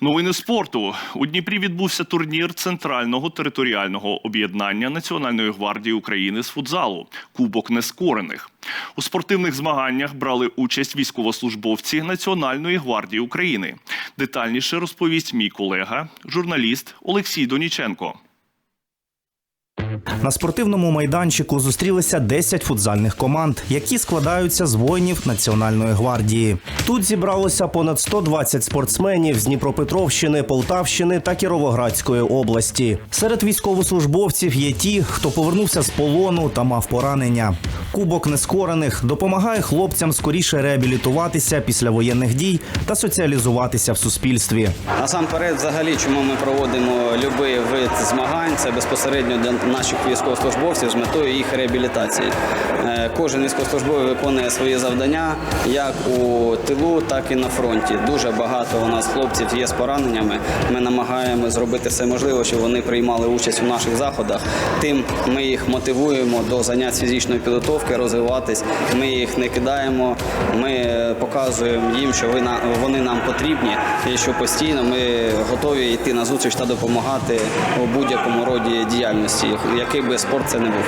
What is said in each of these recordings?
Новини спорту у Дніпрі відбувся турнір центрального територіального об'єднання Національної гвардії України з футзалу Кубок Нескорених. У спортивних змаганнях брали участь військовослужбовці Національної гвардії України. Детальніше розповість мій колега, журналіст Олексій Доніченко. На спортивному майданчику зустрілися 10 футзальних команд, які складаються з воїнів Національної гвардії. Тут зібралося понад 120 спортсменів з Дніпропетровщини, Полтавщини та Кіровоградської області. Серед військовослужбовців є ті, хто повернувся з полону та мав поранення. Кубок нескорених допомагає хлопцям скоріше реабілітуватися після воєнних дій та соціалізуватися в суспільстві. Насамперед, взагалі, чому ми проводимо будь-який вид змагань, це безпосередньо для наших військовослужбовців з метою їх реабілітації. Е, Кожен військовослужбовець виконує свої завдання як у тилу, так і на фронті. Дуже багато у нас хлопців є з пораненнями. Ми намагаємося зробити все можливе, щоб вони приймали участь у наших заходах. Тим ми їх мотивуємо до занять фізичної підготовки, розвиватись. Ми їх не кидаємо. Ми показуємо їм, що вони нам потрібні, і що постійно ми готові йти на зустріч та допомагати у будь-якому роді діяльності, який би спорт це не був.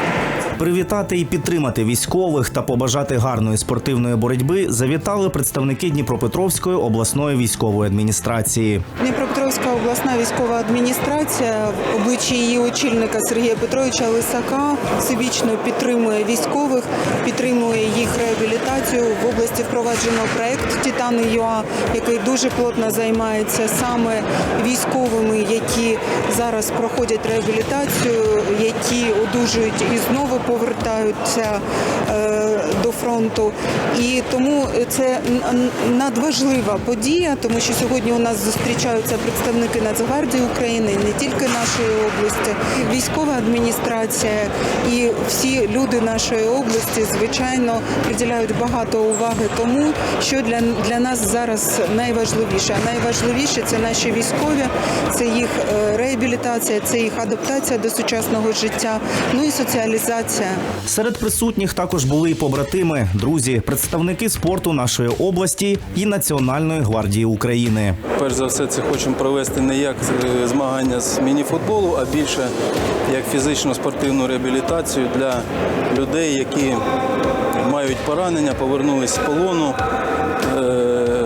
Привітати і підтримати військових та побажати гарної спортивної боротьби завітали представники Дніпропетровської обласної військової адміністрації. Дніпропетровська обласна військова адміністрація в обличчі її очільника Сергія Петровича Лисака всебічно підтримує військових, підтримує їх реабілітацію. В області впроваджено проект Титани ЮА, який дуже плотно займається саме військовими, які зараз проходять реабілітацію, які одужують і знову повертаються е, фронту. І тому це надважлива подія, тому що сьогодні у нас зустрічаються представники Нацгвардії України, не тільки нашої області, військова адміністрація і всі люди нашої області, звичайно, приділяють багато уваги тому, що для, для нас зараз найважливіше. А найважливіше це наші військові, це їх е, реабілітація, це їх адаптація до сучасного життя, ну і соціалізація. Серед присутніх також були і побратими, друзі, представники спорту нашої області і Національної гвардії України. Перш за все, це хочемо провести не як е, змагання з мініфутболу, а більше як фізично-спортивну реабілітацію для людей, які мають поранення, повернулись з полону, е,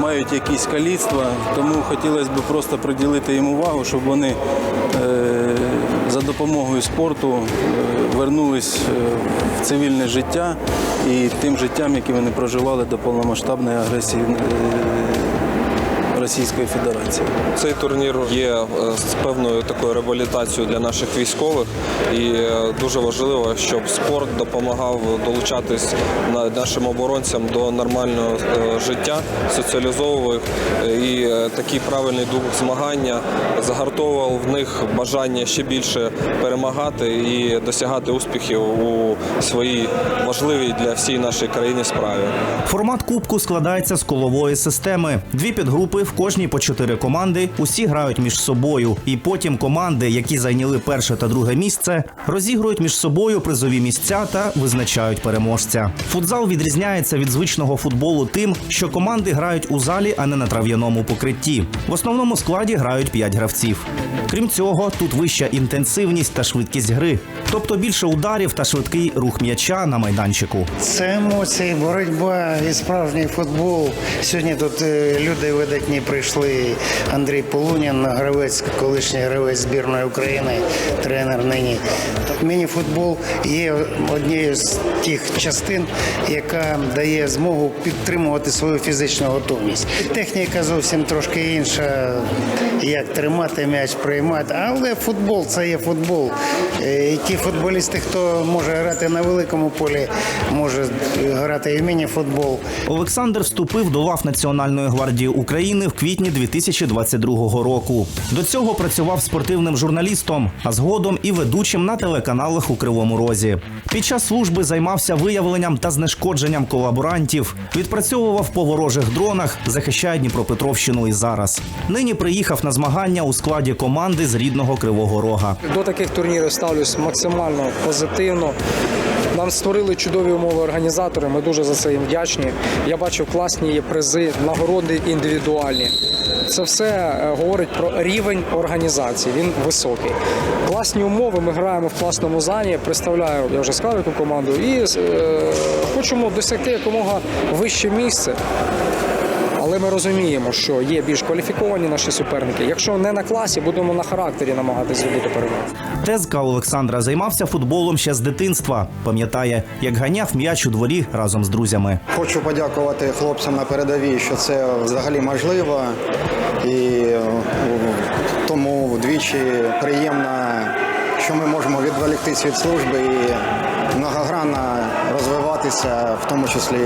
мають якісь каліцтва. Тому хотілося б просто приділити їм увагу, щоб вони е, за допомогою спорту е, вернулись е, в цивільне життя і тим життям, яке вони проживали до повномасштабної агресії е, Російської Федерації. Цей турнір є е, з певною такою реабілітацією для наших військових, і е, дуже важливо, щоб спорт допомагав долучатись нашим оборонцям до нормального е, життя, соціалізовував і такий правильний дух змагання загартовував в них бажання ще більше перемагати і досягати успіхів у своїй важливій для всієї нашої країни справі. Формат кубку складається з колової системи. Дві підгрупи в кожній по чотири команди. Усі грають між собою. І потім команди, які зайняли перше та друге місце, розігрують між собою призові місця та визначають переможця. Футзал відрізняється від звичного футболу тим, що команди грають у залі, а не на трав'яному покритті. В основному складі грають п'ять гравців. Крім цього, тут вища інтенсивність та швидкість гри, тобто більше ударів та швидкий рух м'яча на майданчику. Це емоції, боротьба і справжній футбол. Сьогодні тут е, люди видатні прийшли. Андрій Полунін, гравець, колишній гравець збірної України, тренер нині. Міні-футбол є однією з тих частин, яка дає змогу підтримувати свою фізичну готовність. Техніка зовсім трошки інша, як тримати м'яч, приймати. Але футбол це є футбол. Е, І ті футболісти, хто може грати на великому полі, може грати і в міні-футбол. Олександр вступив до лав Національної гвардії України в квітні 2022 року. До цього працював спортивним журналістом, а згодом і ведучим на телеканалах у Кривому Розі. Під час служби займався виявленням та знешкодженням колаборантів, відпрацьовував по ворожих дронах, захищає Дніпропетровщину і зараз. Нині приїхав на змагання у складі команди з рідного Кривого Рога. До таких турнірів ставлюсь максимально позитивно. Нам створили чудові умови організатори. Ми дуже за це їм вдячні. Я бачив класні є призи, нагороди індивідуальні. Це все е, говорить про рівень організації. Він високий. Класні умови. Ми граємо в класному залі. Представляю, я вже сказав яку команду, і е, хочемо досягти якомога вище місце. Ми розуміємо, що є більш кваліфіковані наші суперники. Якщо не на класі, будемо на характері намагатися зробити перемогу. Тезка Олександра займався футболом ще з дитинства. Пам'ятає, як ганяв м'яч у дворі разом з друзями. Хочу подякувати хлопцям на передовій, що це взагалі можливо. І е, тому вдвічі приємно, що ми можемо відволіктись від служби і розвиватися, в тому числі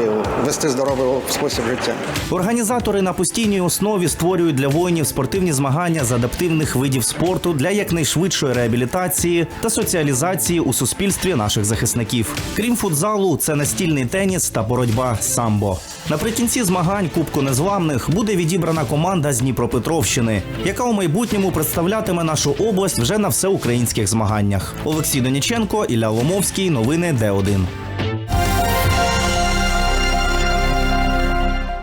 вести здоровий спосіб життя. Організатори на постійній основі створюють для воїнів спортивні змагання з адаптивних видів спорту для якнайшвидшої реабілітації та соціалізації у суспільстві наших захисників. Крім футзалу, це настільний теніс та боротьба самбо. Наприкінці змагань Кубку Незламних буде відібрана команда з Дніпропетровщини, яка у майбутньому представлятиме нашу область вже на всеукраїнських змаганнях. Олексій Доніченко, Ілля Ломовський. Новини Д1.